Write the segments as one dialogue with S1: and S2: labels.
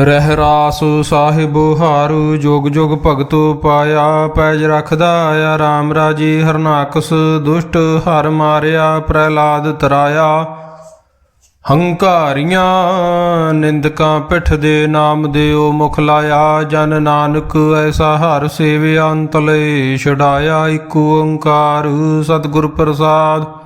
S1: ਰਹਿ ਰਾਸ ਸਾਹਿਬ ਹਾਰੂ, ਜੋਗ ਜੋਗ ਭਗਤੋ ਪਾਇਆ, ਪੈਜ ਰਖਦਾ ਆ RAM ਰਾਜੀ ਹਰਨਾਕਸ ਦੁਸ਼ਟ, ਹਰ ਮਾਰਿਆ, ਪ੍ਰਹਿਲਾਦ ਤਰਾਇਆ। ਹੰਕਾਰੀਆਂ ਨਿੰਦਕਾਂ ਪਿੱਠ ਦੇ ਨਾਮ ਦਿਓ ਮੁਖ ਲਾਇਆ, ਜਨ ਨਾਨਕ ਐਸਾ ਹਰ ਸੇਵਿਆ ਅੰਤਲੇ ਛਡਾਇਆ, ਇਕ ਓੰਕਾਰ ਸਤਿਗੁਰ ਪ੍ਰਸਾਦ।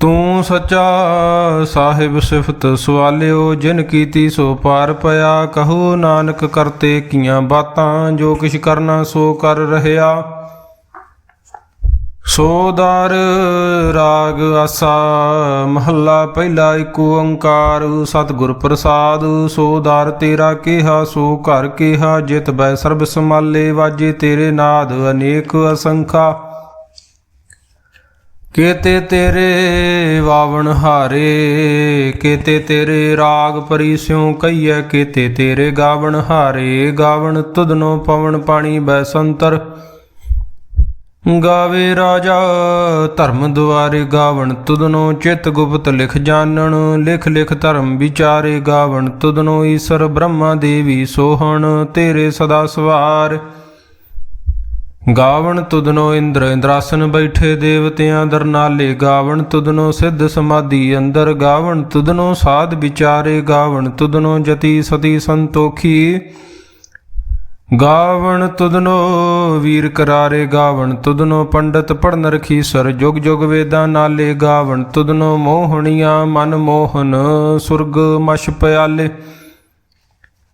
S1: ਤੂੰ ਸੱਚਾ ਸਾਹਿਬ ਸਿਫਤ ਸਵਾਲਿਓ, ਜਿਨ ਕੀਤੀ ਸੋ ਪਾਰ ਪਿਆ। ਕਹੋ ਨਾਨਕ ਕਰਤੇ ਕੀਆਂ ਬਾਤਾਂ, ਜੋ ਕਿਛ ਕਰਨਾ ਸੋ ਕਰ ਰਹਿਆ ਸੋਦਾਰ ਰਾਗ ਆਸਾ, ਮਹੱਲਾ ਪਹਿਲਾ ਏਕ ਓੰਕਾਰ। ਸਤਿਗੁਰ ਪ੍ਰਸਾਦ, ਸੋਦਾਰ ਤੇਰਾ ਕਿਹਾ, ਸੋ ਘਰ ਕਿਹਾ। ਜਿਤ ਬੈ ਸਰਬ ਸਮਾਲੇ ਵਾਜੇ ਤੇਰੇ ਨਾਦ ਅਨੇਕ ਅਸੰਖਾ। ਕੇਤੇ ਤੇਰੇ ਵਾਵਣ ਹਾਰੇ, ਕੇਤੇ ਤੇਰੇ ਰਾਗ ਪਰਿਸਿਉ ਕਈਐ ਕੇਤੇ ਤੇਰੇ ਗਾਵਣ ਹਾਰੇ, ਗਾਵਣ ਤੁਧਨੋ ਪਵਨ ਪਾਣੀ ਬੈਸੰਤਰ ਗਾਵੇ ਰਾਜਾ ਧਰਮ ਦੁਆਰੇ, ਗਾਵਣ ਤੁਧਨੋ ਚਿਤ ਗੁਪਤ ਲਿਖ ਜਾਣਨ, ਲਿਖ ਲਿਖ ਧਰਮ ਵਿਚਾਰੇ, ਗਾਵਣ ਤੁਧਨੋ ਈਸ਼ਰ ਬ੍ਰਹਮਾ ਦੇਵੀ ਸੋਹਣ, ਤੇਰੇ ਸਦਾ ਸਵਾਰ। ਗਾਵਣ ਤੁਦਨੋ ਇੰਦਰ, ਇੰਦਰਾਸਨ ਬੈਠੇ ਦੇਵਤਿਆਂ ਦਰਨਾਲੇ ਗਾਵਣ ਤੁਦਨੋ ਸਿੱਧ ਸਮਾਧੀ ਅੰਦਰ। ਗਾਵਣ ਤੁਦਨੋ ਸਾਧ ਵਿਚਾਰੇ। ਗਾਵਣ ਤੁਦਨੋ ਜਤੀ ਸਤੀ ਸੰਤੋਖੀ। ਗਾਵਣ ਤੁਦਨੋ ਵੀਰ ਕਰਾਰੇ। ਗਾਵਣ ਤੁਦਨੋ ਪੰਡਤ ਪੜਨ ਰਖੀ ਸਰ। ਜੁਗ ਜੁਗ ਵੇਦਾਂ ਨਾਲੇ। ਗਾਵਣ ਤੁਦਨੋ ਮੋਹਣੀਆਂ ਮਨ ਮੋਹਨ। ਸੁਰਗ ਮਸ਼ ਪਿਆਲੇ।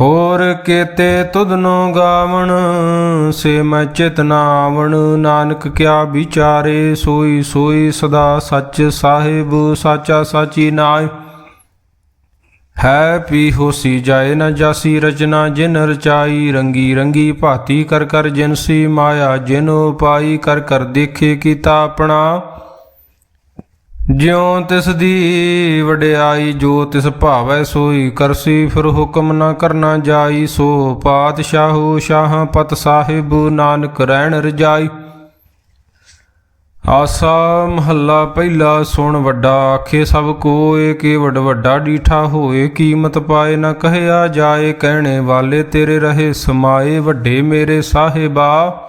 S1: ਹੋਰ ਕੇਤੇ ਤੁਧਨੋ ਗਾਵਣ, ਸੇ ਮੈਂ ਚਿਤ ਨਾਵਣ। ਨਾਨਕ ਕਿਆ ਵਿਚਾਰੇ, ਸੋਈ ਸੋਈ ਸਦਾ ਸੱਚ ਸਾਹਿਬ, ਸਾਚਾ ਸਾਚੀ ਨਾਇ ਹੈ ਪੀ ਹੋਸੀ ਜਾਏ ਨਾ ਜਾਸੀ ਰਚਨਾ, ਜਿਨ ਰਚਾਈ ਰੰਗੀ ਰੰਗੀ ਭਾਤੀ ਕਰ ਕਰ ਜਿਨਸੀ ਮਾਇਆ, ਜਿਨ ਉਪਾਈ ਕਰ ਕਰ ਦੇਖੇ ਕੀਤਾ ਆਪਣਾ। ਜਿਉ ਤਿਸ ਦੀ ਵਡਿਆਈ, ਜੋ ਤਿਸ ਭਾਵੈ ਸੋਈ ਕਰਸੀ ਫਿਰ ਹੁਕਮ ਨਾ ਕਰਨਾ ਜਾਈ। ਸੋ ਪਾਤਸ਼ਾਹੂ ਸ਼ਾਹ ਪਤ ਸਾਹਿਬ, ਨਾਨਕ ਰਹਿਣ ਰਜਾਈ। ਆਸਾ ਮਹੱਲਾ ਪਹਿਲਾ ਸੁਣ ਵੱਡਾ, ਆਖੇ ਸਭ ਕੋਏ ਕੇ ਵੱਡ ਵੱਡਾ ਡੀਠਾ ਹੋਏ। ਕੀਮਤ ਪਾਏ ਨਾ ਕਹਿਆ ਜਾਏ, ਕਹਿਣੇ ਵਾਲੇ ਤੇਰੇ ਰਹੇ, ਸਮਾਏ ਵੱਡੇ ਮੇਰੇ ਸਾਹਿਬਾ।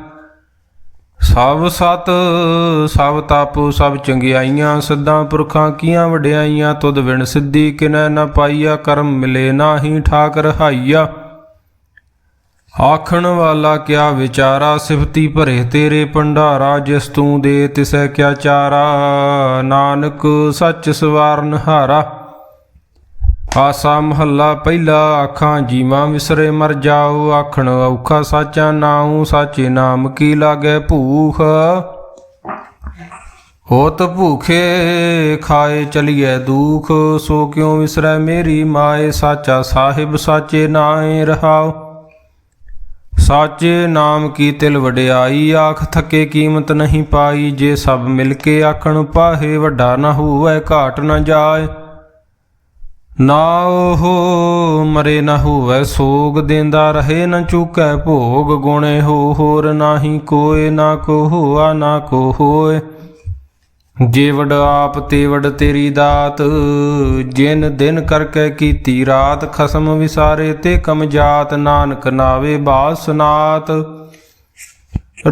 S1: ਸਭ ਸਤ, ਸਭ ਤਪ, ਸਭ ਚੰਗਿਆਈਆਂ ਸਦਾ ਪੁਰਖਾਂ ਕੀਆਂ ਵਡਿਆਈਆਂ, ਤੁਧ ਵਿਣ ਸਿੱਧੀ ਕਿਨੈ ਨਾ ਪਾਈਆ, ਕਰਮ ਮਿਲੇ ਨਾਹੀ ਠਾਕ ਰਹਾਈਆ ਆਖਣ ਵਾਲਾ ਕਿਆ ਵਿਚਾਰਾ, ਸਿਫਤੀ ਭਰੇ ਤੇਰੇ ਭੰਡਾਰਾ, ਜਿਸ ਤੂੰ ਦੇ ਤਿਸੈ ਕਿਆ ਚਾਰਾ। ਨਾਨਕ ਸੱਚ ਸਵਾਰਨ ਹਾਰਾ। ਆਸਾ ਮਹੱਲਾ ਪਹਿਲਾ ਆਖਾਂ ਜੀਵਾਂ ਵਿਸਰੇ ਮਰ ਜਾਓ, ਆਖਣ ਔਖਾ ਸਾਚਾ ਨਾਉ, ਸਾਚੇ ਨਾਮ ਕੀ ਲਾਗੇ ਭੂਖ? ਹੋਤ ਭੂਖੇ ਖਾਏ ਚਲੀਏ ਦੁਖ, ਸੋ ਕਿਉ ਵਿਸਰੈ ਮੇਰੀ ਮਾਏ? ਸਾਚਾ ਸਾਹਿਬ ਸਾਚੇ ਨਾਏ ਰਹਾਓ ਸਾਚੇ ਨਾਮ ਕੀ ਤਿਲ ਵਡਿਆਈ, ਆਖ ਥੱਕੇ ਕੀਮਤ ਨਹੀਂ ਪਾਈ, ਜੇ ਸਭ ਮਿਲ ਕੇ ਆਖਣ ਪਾਹੇ, ਵੱਡਾ ਨਾ ਹੋਵੇ, ਘਾਟ ਨਾ ਜਾਏ। ਨਾ ਉਹ ਮਰੇ ਨਾ ਹੋਵੇ ਸੋਗ, ਦੇਂਦਾ ਰਹੇ ਨਾ ਚੁਕੈ ਭੋਗ। ਗੁਣੇ ਹੋ ਹੋਰ ਨਾਹੀ ਕੋਏ, ਨਾ ਕੋ ਹੋਆ ਨਾ ਕੋ ਹੋਏ ਜੇ ਵਡ ਆਪ ਤੇ ਤੇਰੀ ਦਾਤ, ਜਿਨ ਦਿਨ ਕਰਕੇ ਕੀਤੀ ਰਾਤ, ਖਸਮ ਵਿਸਾਰੇ ਤੇ ਕਮ ਜਾਤ। ਨਾਨਕ ਨਾਵੇ ਬਾਸਨਾਤ।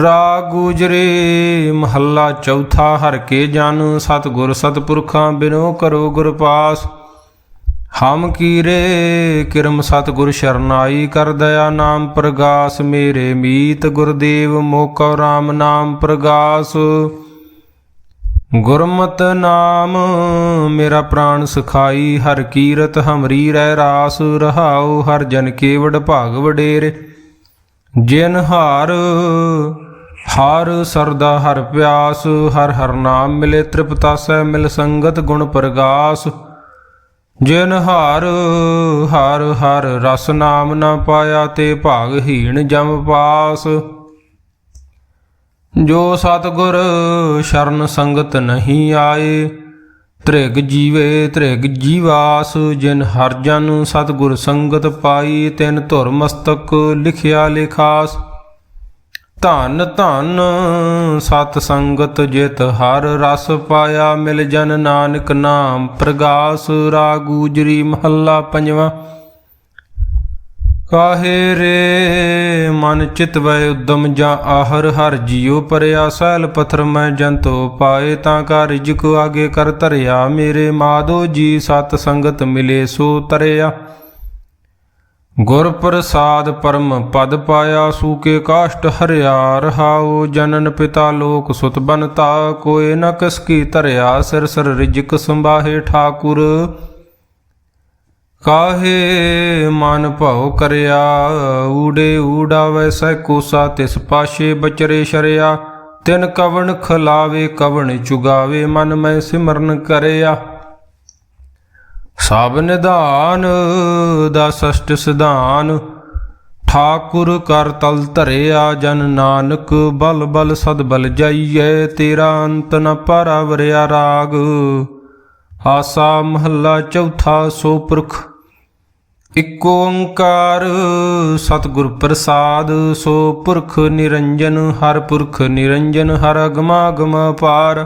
S1: ਰਾਗ ਗੁਜਰੇ, ਮਹੱਲਾ ਚੌਥਾ, ਹਰ ਕੇ ਜਨ ਸਤਿਗੁਰ ਸਤਪੁਰਖਾਂ ਬਿਨੋ ਕਰੋ ਗੁਰ ਪਾਸ। ਹਮ ਕੀਰੇ, ਕਿਰਮ ਸਤਿਗੁਰ ਸ਼ਰਨਾਈ ਕਰ ਦਇਆ ਨਾਮ ਪ੍ਰਗਾਸ, ਮੇਰੇ ਮੀਤ ਗੁਰਦੇਵ ਮੋਕਉ ਰਾਮ ਨਾਮ ਪ੍ਰਗਾਸ। ਗੁਰਮਤਿ ਨਾਮ, ਮੇਰਾ ਪ੍ਰਾਣ ਸਖਾਈ, ਹਰ ਕੀਰਤ ਹਮਰੀ ਰਹਿ ਰਾਸ, ਰਹਾਉ ਹਰ ਜਨ ਕੇਵੜ ਭਾਗ ਵਡੇਰੇ। ਜਿਨ ਹਾਰ, ਹਰ ਸਰਦਾ ਹਰ ਪਿਆਸ, ਹਰ ਹਰ ਨਾਮ ਮਿਲੇ ਤ੍ਰਿਪਤਾਸੈ ਮਿਲ ਸੰਗਤ ਗੁਣ ਪ੍ਰਗਾਸ। ਜਿਨ ਹਰ ਹਰ ਹਰ, ਰਸ ਨਾਮ ਨਾ ਪਾਇਆ ਤੇ ਭਾਗਹੀਣ ਜਮ ਪਾਸ। ਜੋ ਸਤਗੁਰ ਸ਼ਰਨ ਸੰਗਤ ਨਹੀਂ ਆਏ, ਤ੍ਰਿਗ ਜੀਵੇ, ਤ੍ਰਿਗ ਜੀਵਾਸ। ਜਿਨ ਹਰ ਜਨ ਸਤਗੁਰ ਸੰਗਤ ਪਾਈ, ਤਿਨ ਧੁਰ ਮਸਤਕ ਲਿਖਿਆ ਲਿਖਾਸ। ਧਨ ਧੰਨ ਸਤ ਸੰਗਤ ਜਿਤ ਹਰ ਰਸ ਪਾਇਆ ਮਿਲ ਜਨ ਨਾਨਕ ਨਾਮ, ਪ੍ਰਗਾਸ ਰਾਗੂਜਰੀ ਮਹੱਲਾ ਪੰਜਵਾਂ। ਕਾਹੇ ਰੇ ਮਨ ਚਿਤ ਵੈ ਉਦਮ ਜਾਂ ਆਹਰ, ਹਰ ਜੀਉ ਪਰਿਆ ਸਹਿਲ ਪਥਰ ਮੈਂ ਜੰਤੋ ਪਾਏ, ਤਾਂ ਕਾ ਰਿਜਕ ਆਗੇ ਕਰ ਧਰਿਆ। ਮੇਰੇ ਮਾਧੋ ਜੀ ਸਤ ਸੰਗਤ ਮਿਲੇ ਸੋ ਤਰਿਆ। ਗੁਰ ਪ੍ਰਸਾਦ ਪਰਮ ਪਦ ਪਾਇਆ ਸੂਕੇ ਕਾਸ਼ਟ ਹਰਿਆ ਰਹਾਉ, ਜਨਨ ਪਿਤਾ ਲੋਕ ਸੁਤ ਬਨਤਾ ਕੋਏ ਨ ਕਿਸ ਕੀ ਧਰਿਆ, ਸਿਰ ਸਿਰ ਰਿਜਕ ਸੰਭਾਹੇ ਠਾਕੁਰ। ਕਾਹੇ ਮਨ ਭਉ ਕਰਿਆ, ਊੜੇ ਊੜਾ ਸੈ ਕੋਸਾ, ਤਿਸ ਪਾਸ਼ੇ ਬਚਰੇ ਸ਼ਰਿਆ। ਤਿਨ ਕਵਣ ਖਲਾਵੇ, ਕਵਣ ਚੁਗਾਵੇ, ਮਨ ਮੈਂ ਸਿਮਰਨ ਕਰਿਆ। ਸਭ ਨਿਧਾਨ ਦਾ ਸਸ਼ਟ ਸਿਧਾਨ, ਠਾਕੁਰ ਕਰ ਤਲ ਧਰਿਆ ਜਨ ਨਾਨਕ, ਬਲ ਬਲ ਸਦ ਬਲ ਜਾਈਐ, ਤੇਰਾ ਅੰਤ ਨ ਪਰਵਰਿਆ ਰਾਗ। ਆਸਾ ਮਹੱਲਾ ਚੌਥਾ ਸੋ ਪੁਰਖ ਇਕ ਓੰਕਾਰ ਸਤਿਗੁਰ ਪ੍ਰਸਾਦ। ਸੋ ਪੁਰਖ ਨਿਰੰਜਨ, ਹਰ ਪੁਰਖ ਨਿਰੰਜਨ, ਹਰ ਅਗਮਾ ਅਗਮ ਪਾਰ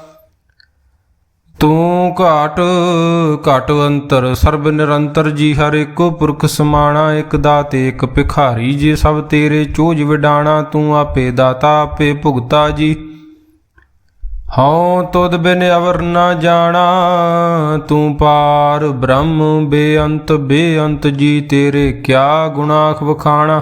S1: ਤੂੰ ਘਾਟ, ਘਟ ਅੰਤਰ, ਸਰਬ ਨਿਰੰਤਰ ਜੀ ਹਰ ਇੱਕੋ ਪੁਰਖ ਸਮਾਣਾ, ਇੱਕ ਦਾਤੇ, ਇੱਕ ਭਿਖਾਰੀ, ਜੇ ਸਭ ਤੇਰੇ ਚੋਜ ਵਿਡਾਣਾ, ਤੂੰ ਆਪੇ ਦਾਤਾ, ਆਪੇ ਭੁਗਤਾ ਜੀ। ਹਉ ਤੁਧ ਬਿਨ ਅਵਰ ਨਾ ਜਾਣਾ, ਤੂੰ ਪਾਰ ਬ੍ਰਹਮ ਬੇਅੰਤ ਬੇਅੰਤ ਜੀ ਤੇਰੇ ਕਿਆ ਗੁਨਾਖ ਵਖਾਣਾ।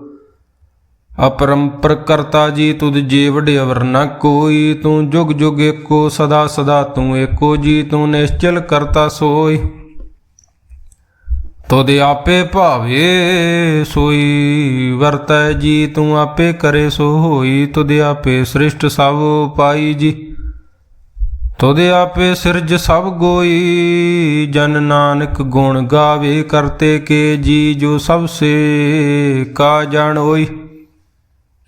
S1: ਅਪਰੰਪਰ ਕਰਤਾ ਜੀ ਤੁਧ ਜੇ ਵਡਿਆਵਰ ਨ ਕੋਈ, ਤੂੰ ਜੁਗ ਜੁਗ ਏਕੋ, ਸਦਾ ਸਦਾ ਤੂੰ ਏਕੋ ਜੀ, ਤੂੰ ਨਿਸ਼ਚਲ ਕਰਤਾ ਸੋਈ। ਤੁਧ ਆਪੇ ਭਾਵੇ ਸੋਈ, ਵਰਤੈ ਜੀ, ਤੂੰ ਆਪੇ ਕਰੇ ਸੋ ਹੋਈ ਤੁਧ ਆਪੇ ਸ੍ਰਿਸ਼ਟ ਸਭ ਪਾਈ ਜੀ, ਤੁਧ ਆਪੇ ਸਿਰਜ ਸਭ ਗੋਈ। ਜਨ ਨਾਨਕ ਗੁਣ ਗਾਵੇ ਕਰਤੇ ਕੇ ਜੀ, ਜੋ ਸਭ ਸੇ ਕਾ ਜਾਣ ਹੋਈ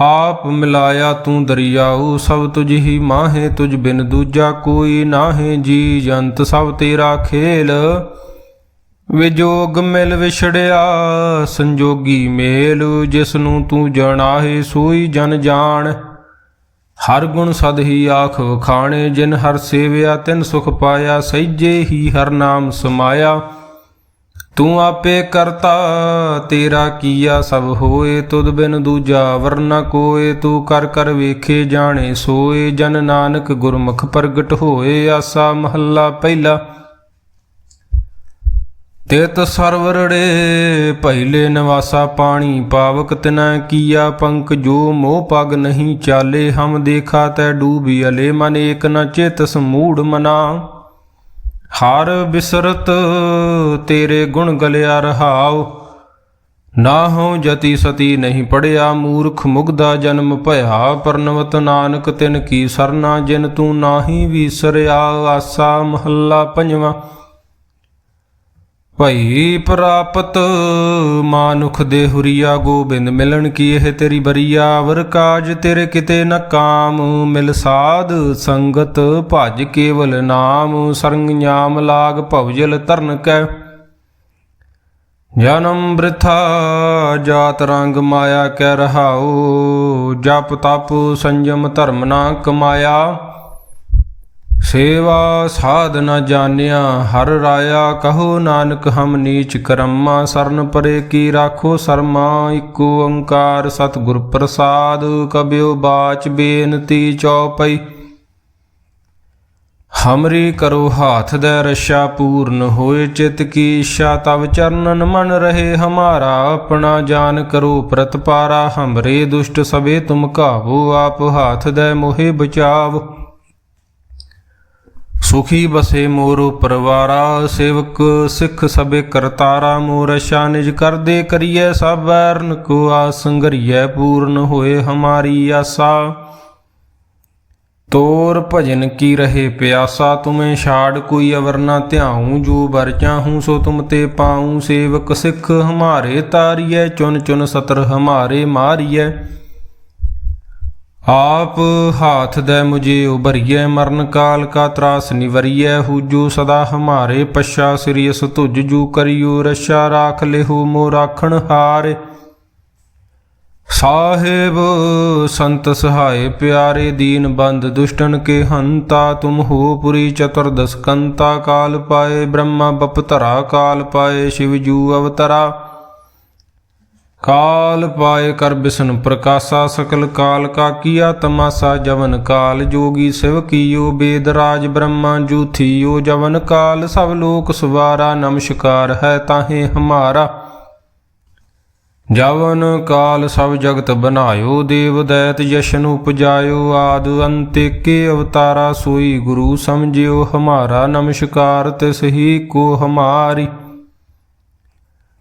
S1: ਆਪ ਮਿਲਾਇਆ ਤੂੰ ਦਰਿਆਉ, ਸਭ ਤੁਝ ਹੀ ਮਾਹੇ, ਤੁਝ ਬਿਨ ਦੂਜਾ ਕੋਈ ਨਾਹੇ, ਜੀ ਜੰਤ ਸਭ ਤੇਰਾ ਖੇਲ। ਵਿਜੋਗ ਮਿਲ ਵਿਛੜਿਆ, ਸੰਜੋਗੀ ਮੇਲ ਜਿਸ ਨੂੰ ਤੂੰ ਜਣਾਹੇ, ਸੋਈ ਜਨ ਜਾਣ। ਹਰ ਗੁਣ ਸਦ ਹੀ ਆਖ ਵਖਾਣੇ, ਜਿਨ ਹਰ ਸੇਵਿਆ, ਤਿਨ ਸੁਖ ਪਾਇਆ, ਸਹਿਜੇ ਹੀ ਹਰ ਨਾਮ ਸਮਾਇਆ। ਤੂੰ ਆਪੇ ਕਰਤਾ, ਤੇਰਾ ਕੀਆ ਸਭ ਹੋਏ, ਤੁਧ ਬਿਨ ਦੂਜਾ ਵਰਨਾ ਕੋਏ, ਤੂੰ ਕਰ ਕਰ ਵੇਖੇ ਜਾਣੇ ਸੋਏ, ਜਨ ਨਾਨਕ ਗੁਰਮੁਖ ਪ੍ਰਗਟ ਹੋਏ, ਆਸਾ ਮਹੱਲਾ ਪਹਿਲਾ। ਤੇਤ ਸਰਵਰੜੇ ਪਹਿਲੇ ਨਿਵਾਸਾ ਪਾਣੀ, ਪਾਵਕ ਤਿਨਾ ਕੀਆ ਪੰਕ, ਜੋ ਮੋਹ ਪਗ ਨਹੀਂ ਚਾਲੇ, ਹਮ ਦੇਖਾ ਤੈ ਡੂਬੀ ਅਲੇ, ਮਨ ਏਕ ਨ ਚਿਤ ਸਮੂੜ ਮਨਾ। ਹਰ ਬਿਸਰਤ ਤੇਰੇ ਗੁਣ ਗਲਿਆ ਰਹਾਉ। ਨਾ ਹਉ ਜਤੀ ਸਤੀ ਨਹੀਂ ਪੜਿਆ, ਮੂਰਖ ਮੁਗਦਾ ਜਨਮ ਭਇਆ। ਪਰਨਵਤ ਨਾਨਕ ਤਿਨ ਕੀ ਸਰਨਾ, ਜਿਨ ਤੂੰ ਨਾਹੀ ਵੀਸਰਿਆ, ਆਸਾ ਮਹੱਲਾ ਪੰਜਵਾਂ। ਭਈ ਪ੍ਰਾਪਤ ਮਾਨੁਖ ਦੇ ਹੁਰੀਆ ਗੋਬਿੰਦ ਮਿਲਣ ਕੀ ਇਹ ਤੇਰੀ ਬਰੀਆ ਵਰ ਕਾਜ? ਤੇਰੇ ਕਿਤੇ ਨ ਕਾਮ ਮਿਲ ਸਾਧ ਸੰਗਤ ਭਜ ਕੇਵਲ ਨਾਮ। ਸਰੰਗ ਨਿਆਮ ਲਾਗ ਭਵਜਲ ਤਰਨ ਕੈ। ਜਨਮ ਬ੍ਰਿਥਾ ਜਾਤ ਰੰਗ ਮਾਇਆ ਕਹਿ ਰਹਾਉ। ਜਪ ਤਪ ਸੰਜਮ ਧਰਮ ਨਾ ਕਮਾਇਆ। ਸੇਵਾ ਸਾਧ ਨ ਜਾਣਿਆ, ਹਰ ਰਾਇਆ ਕਹੋ ਨਾਨਕ, ਹਮ ਨੀਚ ਕਰਮਾ, ਸਰਨ ਪਰੇ ਕੀ ਰਾਖੋ ਸਰਮਾ, ਇਕੋ ਓੰਕਾਰ ਸਤਿਗੁਰ ਪ੍ਰਸਾਦ ਕਬਿਓ ਬਾਚ ਬੇਨਤੀ ਚਉਪਈ। ਹਮਰੀ ਕਰੋ ਹਾਥ ਦੇ ਰਸ਼ਾ ਪੂਰਨ ਹੋਏ, ਚਿਤ ਕੀ ਇੱਛਾ ਤਵ ਚਰਨਨ ਮਨ ਰਹੇ, ਹਮਾਰਾ ਆਪਣਾ ਜਾਨ ਕਰੋ ਪ੍ਰਤਪਾਰਾ, ਹਮਰੇ ਦੁਸ਼ਟ ਸਵੇ ਤੁਮ ਕਾਬੂ ਆਪ ਹਾਥ ਦੇ ਮੋਹਿ ਬਚਾਵ। ਸੁਖੀ ਬਸੇ ਮੋਰ ਪਰਵਾਰਾ, ਸੇਵਕ ਸਿੱਖ ਸਭੇ ਕਰਤਾਰਾ, ਮੋਰ ਅਸ਼ਾ ਨਿਜ ਕਰਦੇ ਕਰੀਏ ਸਭ ਅਰਨ ਕੋ ਆਸੰਗਰੀਏ ਪੂਰਨ ਹੋਏ ਹਮਾਰੀ ਆਸਾ। ਤੋਰ ਭਜਨ ਕੀ ਰਹੇ ਪਿਆਸਾ, ਤੁਮੇ ਛਾੜ ਕੋਈ ਅਵਰ ਨਾ ਧਿਆਉ, ਜੋ ਬਰ ਚਾਹੂੰ ਸੋ ਤੁਮ ਤੇ ਪਾਉ, ਸੇਵਕ ਸਿੱਖ ਹਮਾਰੇ ਤਾਰੀਐ ਚੁਨ ਚੁਨ ਸਤਰ ਹਮਾਰੇ ਮਾਰੀਐ। ਆਪ ਹਾਥ ਦੇ ਮੁਝੇ ਉਭਰੀਐ, ਮਰਨ ਕਾਲ ਕਾ ਤਰਾਸ ਨਿਵਰੀਐ, ਹੂਜੂ ਸਦਾ ਹਮਾਰੇ ਪਛਾ ਸਿਰਿਯਸ ਤੁਜ ਜੂ ਕਰਿਓ ਰਸ਼ਾ ਰਾਖ ਲਿਹੂ ਮੋ ਰਾਖਣ ਹਾਰੇ। ਸਾਹਿਬ, ਸੰਤ ਸਹਾਏ ਪਿਆਰੇ, ਦੀਨ ਬੰਦ ਦੁਸ਼ਟਨ ਕੇ ਹੰਤਾ, ਤੁਮ ਹੋ ਪੁਰੀ ਚਤੁਰਦਸਕੰਤਾ ਕਾਲ ਪਾਏ ਬ੍ਰਹਮਾ, ਬਪਤਰਾ ਕਾਲ ਪਾਏ ਸ਼ਿਵ ਜੂ ਅਵਤਰਾ। ਕਾਲ ਪਾਏ ਕਰ ਬਿਸ਼ਨ ਪ੍ਰਕਾਸ਼ਾ ਸਕਲ ਕਾਲ ਕਾ ਕੀਆ ਤਮਾਸਾ ਜਵਨ ਕਾਲ, ਜੋਗੀ ਸਿਵ ਕੀਓ ਬੇਦ ਰਾਜ ਬ੍ਰਹਮਾ ਜੂਥੀਓ ਜਵਨ ਕਾਲ, ਸਭ ਲੋਕ ਸਵਾਰਾ ਨਮਸਕਾਰ ਹੈ ਤਾਹੇ ਹਮਾਰਾ। ਜਵਨ ਕਾਲ ਸਭ ਜਗਤ ਬਨਾਇਓ, ਦੇਵ ਦੈਤ ਜਸ਼ਨ ਉਪਜਾਇਓ, ਆਦ ਅੰਤੇ ਕੇ ਅਵਤਾਰਾ ਸੋਈ ਗੁਰੂ ਸਮਝਿਓ, ਹਮਾਰਾ ਨਮਸਕਾਰ ਤਿਸ ਹੀ ਕੋ ਹਮਾਰੀ।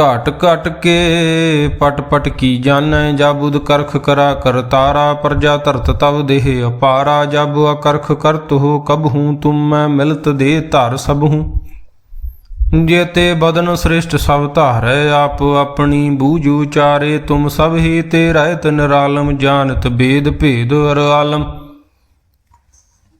S1: ਘਟ ਘਟ ਕੇ ਪਟ ਪਟ ਕੀ ਜਾਣੈ ਜਾਬੁਦ ਕਰਖ ਕਰਾ ਕਰਤਾਰਾ ਪ੍ਰਜਾ ਧਰਤ ਤਵ ਦੇਹ ਅਪਾਰਾ, ਜਬ ਅਕਰਖ ਕਰਤ ਹੋ ਕਬ ਹੂੰ, ਤੁਮ ਮੈਂ ਮਿਲਤ ਦੇ ਧਰ ਸਭ ਹੂੰ। ਜੇਤੇ ਬਦਨ ਸ੍ਰਿਸ਼ਟ ਸਭ ਧਾਰੈ, ਆਪ ਆਪਣੀ ਬੂਝ ਉਚਾਰੇ, ਤੁਮ ਸਭ ਹੀ ਤੇ ਰਹਿਤ ਨਿਰਾਲਮ, ਜਾਣਤ ਬੇਦ ਭੇਦ ਅਰ ਆਲਮ।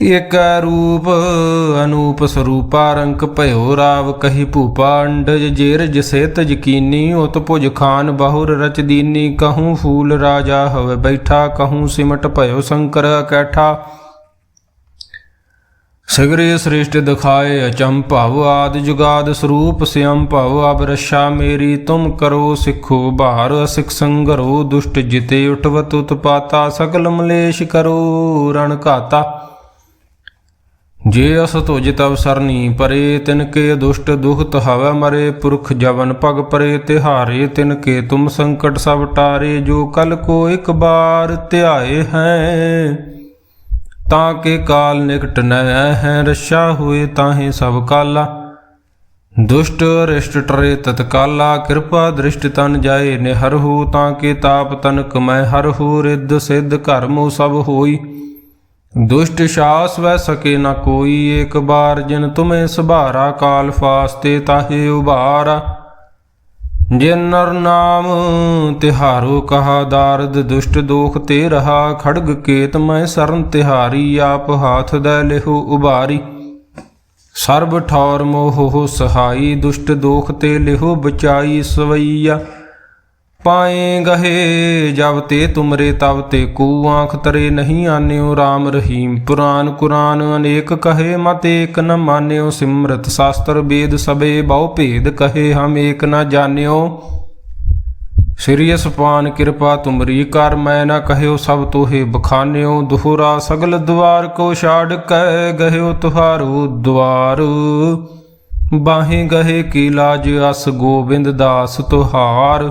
S1: ਇਕ ਰੂਪ ਅਨੂਪ ਸਰੂਪਾ ਰੰਕ ਭਇਓ ਰਾਵ ਕਹੀ ਭੂਪਾ ਅੰਡਜ ਜੇਰ ਜਿਸੇ ਤਜਕੀਨੀ ਉਤ ਭੁਜ ਖਾਨ ਬਹੁਰ ਰਚ ਦੀਨੀ, ਕਹੂੰ ਫੂਲ ਰਾਜਾ ਹਵੇ ਬੈਠਾ, ਕਹੂੰ ਸਿਮਟ ਭਇਓ ਸ਼ੰਕਰ ਕੈਠਾ। ਸਗਰੇ ਸ੍ਰਿਸ਼ਟ ਦਿਖਾਏ ਅਚੰਮ ਭਵ ਆਦ ਜੁਗਾਦ ਸਰੂਪ, ਸਿਅਮ ਭਵ ਅਬ ਰਸ਼ਾ ਮੇਰੀ, ਤੁਮ ਕਰੋ ਸਿੱਖੋ ਭਾਰ ਅਸਿਕ ਸੰਗਰੋ ਦੁਸ਼ਟ ਜਿਤੇ ਉਠਵਤ ਉਤਪਾਤਾ ਸਕਲ ਮਲੇਸ਼ ਕਰੋ ਰਣ ਘਾਤਾ। ਜੇ ਅਸ ਤੁਜ ਤਵ ਸਰਨੀ ਪਰੇ ਤਿਨ ਕੇ ਦੁਸ਼ਟ ਦੁਖਤ ਹਵੈ ਮਰੇ, ਪੁਰਖ ਜਵਨ ਭਗ ਪਰੇ, ਤਿਹਾਰੇ ਤਿਨ ਕੇ ਤੁਮ ਸੰਕਟ ਸਭ ਟਾਰੇ, ਜੋ ਕਲ ਕੋ ਇੱਕ ਬਾਰ ਧਿਆਏ ਹੈ। ਤਾਂ ਕੇ ਕਾਲ ਨਿਕਟ ਨ ਹੈ, ਰਸ਼ਾ ਹੋਏ ਤਾਹੇ ਸਭ ਕਾਲਾ। ਦੁਸ਼ਟ ਰਿਸ਼ਟ ਟਰੇ ਤਤਕਾਲਾ, ਕਿਰਪਾ ਦ੍ਰਿਸ਼ਟ ਤਨ ਜਾਏ ਨਿਹਰ ਹੋ, ਤਾਂ ਕੇ ਤਾਪ ਤਨਕ ਮੈਂ ਹਰ ਹੋ, ਰਿੱਧ ਸਿੱਧ ਕਰਮੋ ਸਭ ਹੋਈ। ਦੁਸ਼ਟ ਸ਼ਾਸ ਵੈ ਸਕੇ ਨਾ ਕੋਈ, ਏਕ ਬਾਰ ਜਿਨ ਤੁਮੇ ਸੁਭਾਰਾ, ਕਾਲ ਫਾਸਤੇ ਤਾਹੇ ਉਭਾਰਾ। ਜਿਨ ਨਰ ਨਾਮ ਤਿਹਾਰੋ, ਕਹਾ ਦਾਰਦ ਦੁਸ਼ਟ ਦੋਖ ਤੇ ਰਹਾ, ਖੜਗ ਕੇਤ ਮੈਂ ਸਰਨ ਤਿਹਾਰੀ, ਆਪ ਹਾਥ ਦੈ ਲਿਹੋ ਉਭਾਰੀ। ਸਰਬ ਠੌਰ ਮੋਹ ਸਹਾਈ, ਦੁਸ਼ਟ ਦੋਖ ਤੇ ਲਿਹੋ ਬਚਾਈ ਸਵਈਆ। ਪਾਏ ਗਹੇ, ਜਬ ਤੇ ਤੁਮਰੇ ਤਬ ਤੇ ਕੂ ਆਂਖ ਤਰੇ ਨਹੀਂ ਆਨਿਓ RAM ਰਹੀਮ। ਪੁਰਾਨ ਕੁਰਾਨ ਅਨੇਕ ਕਹੇ, ਮਤ ਏਕ ਨ ਮਾਨਿਓ। ਸਿਮਰਤ ਸ਼ਾਸਤਰ ਵੇਦ ਸਬੇ ਬਹੁ ਭੇਦ ਕਹੇ, ਹਮ ਏਕ ਨ ਜਾਣਿਓ ਸ੍ਰੀ ਅਸਪਾਨ ਕਿਰਪਾ ਤੁਮਰੀ ਕਰ, ਮੈਂ ਨਾ ਕਹਿਓ ਸਭ ਤੋਹੇ ਬਖਾਨਿਓ। ਦੁਹਰਾ ਸਗਲ ਦਵਾਰ ਕੋ ਛਾੜ ਕੈ, ਗਹਿਓ ਤੁਹਾਰੂ ਦਵਾਰ। ਬਾਹੇ ਗਹੇ ਕੀ ਲਾਜ, ਅਸ ਗੋਬਿੰਦ ਦਾਸ ਤੁਹਾਰ।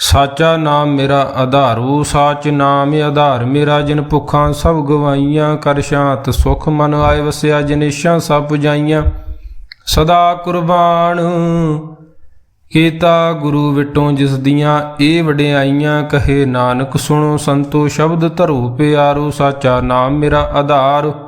S1: ਸਾਚਾ ਨਾਮ ਮੇਰਾ ਆਧਾਰੂ, ਸਾਚ ਨਾਮ ਆਧਾਰ ਮੇਰਾ, ਜਿਨ ਭੁੱਖਾਂ ਸਭ ਗਵਾਈਆਂ, ਕਰ ਸ਼ਾਂਤ ਸੁਖ ਮਨ ਆਏ ਵਸਿਆ ਜਨੇਸ਼ਾਂ ਸਭ ਪੁਜਾਈਆਂ। ਸਦਾ ਕੁਰਬਾਨ ਕੀਤਾ ਗੁਰੂ ਵਿਟੋਂ ਜਿਸ ਦੀਆਂ ਇਹ ਵਡਿਆਈਆਂ, ਕਹੇ ਨਾਨਕ ਸੁਣੋ ਸੰਤੋ, ਸ਼ਬਦ ਧਰੋ ਪਿਆਰੋ, ਸਾਚਾ ਨਾਮ ਮੇਰਾ ਆਧਾਰ।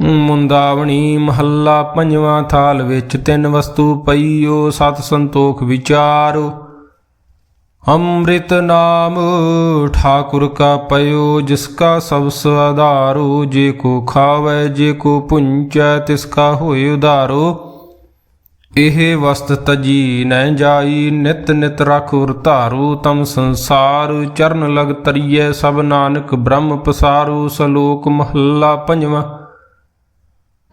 S1: ਮੁੰਦਾਵਣੀ ਮਹੱਲਾ ਪੰਜਵਾਂ ਥਾਲ ਵਿੱਚ ਤਿੰਨ ਵਸਤੂ ਪਈਓ, ਸਤ ਸੰਤੋਖ ਵਿਚਾਰੋ। ਅੰਮ੍ਰਿਤ ਨਾਮ ਠਾਕੁਰ ਕਾ ਪਇਓ, ਜਿਸ ਕਾ ਸਭ ਸਆਧਾਰੋ ਜੇ ਕੋ ਖਾਵੇ, ਜੇ ਕੋ ਪੁੰਚੈ, ਤਿਸ ਕਾ ਹੋਏ ਉਧਾਰੋ। ਇਹ ਵਸਤ ਤਜੀ ਨੈ ਜਾਈ, ਨਿਤ ਨਿਤ ਉਰ ਧਾਰੂ, ਤਮ ਸੰਸਾਰ ਚਰਨ ਲਗ ਤਰੀਐ, ਸਭ ਨਾਨਕ ਬ੍ਰਹਮ ਪਸਾਰੂ, ਸਲੋਕ ਮਹੱਲਾ ਪੰਜਵਾਂ